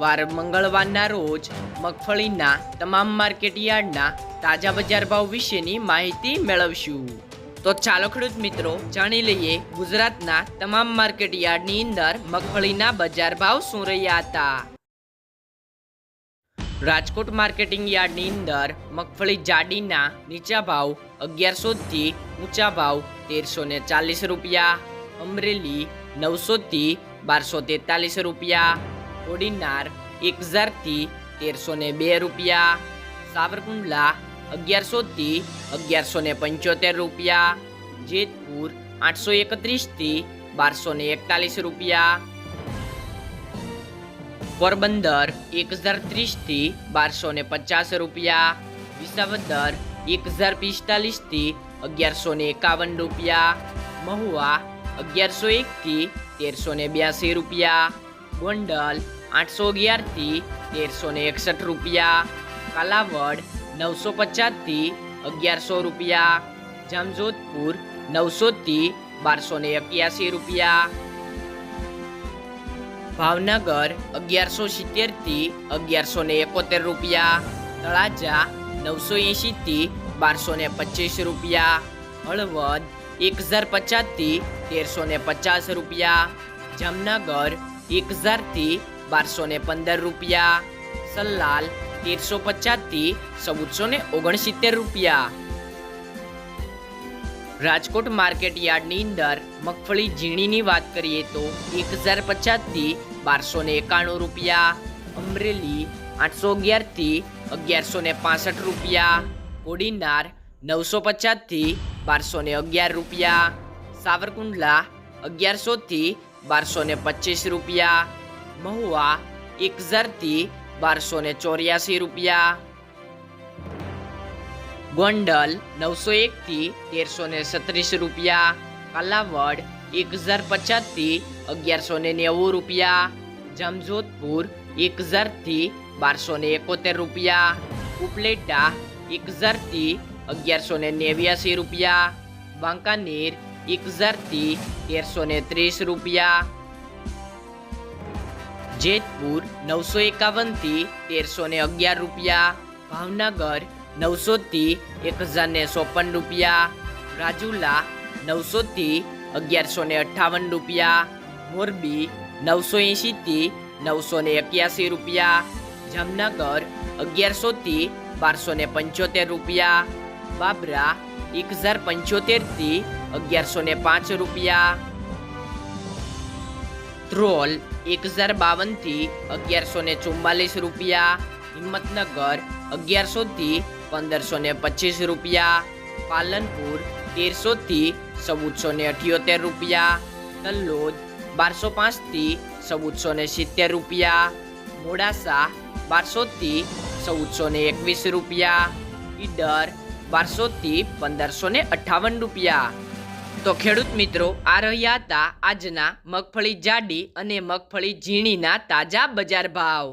વાર મંગળવારના રોજ મગફળીના તમામ માર્કેટ યાર્ડના તાજા બજાર ભાવ વિશેની માહિતી મેળવશું. તો ચાલો ખેડૂત મિત્રો જાણી લઈએ ગુજરાતના તમામ માર્કેટ યાર્ડની અંદર મગફળીના બજાર ભાવ શું રહ્યા હતા. રાજકોટ માર્કેટિંગ યાર્ડની અંદર મગફળી જાડીના નીચા ભાવ અગિયારસો થી ઊંચા ભાવ તેરસો ને ચાલીસ રૂપિયા, અમરેલી નવસો થી બારસો તેતાલીસ રૂપિયા ઓડિનાર એક હજારથી તેરસો ને બે રૂપિયા. સાવરકુંડલા અગિયારસોથી અગિયારસો ને પંચોતેર રૂપિયા. જેતપુર આઠસો એકત્રીસથી બારસો ને એકતાલીસ રૂપિયા. પોરબંદર એક હજાર ત્રીસથી બારસો ને પચાસ રૂપિયા. વિસાવદર એક હજાર પિસ્તાલીસથી અગિયારસો ને એકાવન રૂપિયા. મહુવા અગિયારસો એકથી તેરસો ને બ્યાસી રૂપિયા. ગોંડલ, આઠસો અગિયારથી તેરસો ને એકસઠ રૂપિયા. કાલાવડ, નવસો પચાસથી અગિયારસો રૂપિયા. જામજોધપુર, નવસોથી બારસો ને એક્યાસી રૂપિયા. ભાવનગર, અગિયારસો સિત્તેરથી અગિયારસો ને એકોતેર રૂપિયા. તળાજા, નવસો એંશીથી બારસો ને પચીસ રૂપિયા. હળવદ એક હજાર પચાસથી તેરસો ને પચાસ રૂપિયા. જામનગર એક હજારથી બારસો ને પંદર રૂપિયા, સલ્લાલ તેરસો પચાસથી ચૌદસો ને ઓગણસિત્તેર રૂપિયા. રાજકોટ માર્કેટ યાર્ડની અંદર મગફળી ઝીણીની વાત કરીએ તો એક હજાર પચાસથી બારસો ને એકાણું રૂપિયા, અમરેલી આઠસો અગિયારથી અગિયારસો ને પાસઠ રૂપિયા, કોડીનાર નવસો પચાસથી બારસો ને અગિયાર રૂપિયા, સાવરકુંડલા અગિયારસોથી બારસો ને પચીસ રૂપિયા, મહુવા એક હજારથી બારસો ને ચોર્યાસી રૂપિયા. ગોંડલ નવસો એકથી તેરસો ને સત્રીસ રૂપિયા, કાલાવડ એક હજાર પચાસથી અગિયારસો ને નેવું રૂપિયા, જમજોધપુર એક હજારથી બારસો ને એકોતેર રૂપિયા, ઉપલેટા એક હજારથી અગિયારસો ને નેવ્યાસી રૂપિયા, વાંકાનેર એક હજારથી તેરસો ને ત્રીસ રૂપિયા. જેતપુર નવસો એકાવનથી તેરસો ને અગિયાર રૂપિયા. ભાવનગર નવસોથી એક હજાર ને ચોપન રૂપિયા. રાજુલા નવસોથી અગિયારસો ને અઠ્ઠાવન રૂપિયા. મોરબી નવસો એંશીથી નવસો ને એક્યાસી રૂપિયા. જામનગર અગિયારસોથી બારસો ને પંચોતેર રૂપિયા. બાબરા એક હજાર પંચોતેરથી અગિયારસો ને પાંચ રૂપિયા. ધ્રોલ એક હજાર બાવનથી અગિયારસો ને ચુમ્માલીસ રૂપિયા. હિંમતનગર અગિયારસોથી પંદરસો ને પચીસ રૂપિયા. પાલનપુર તેરસોથી ચૌદસો ને અઠ્યોતેર રૂપિયા. તલ્લોદ બારસો પાંચથી ચૌદસો ને સિત્તેર રૂપિયા. મોડાસા બારસોથી ચૌદસો ને એકવીસ રૂપિયા. ઈડર બારસોથી પંદરસો ને અઠ્ઠાવન રૂપિયા. તો ખેડૂત મિત્રો, આ રહ્યા હતા આજના મગફળી જાડી અને મગફળી ઝીણીના તાજા બજાર ભાવ.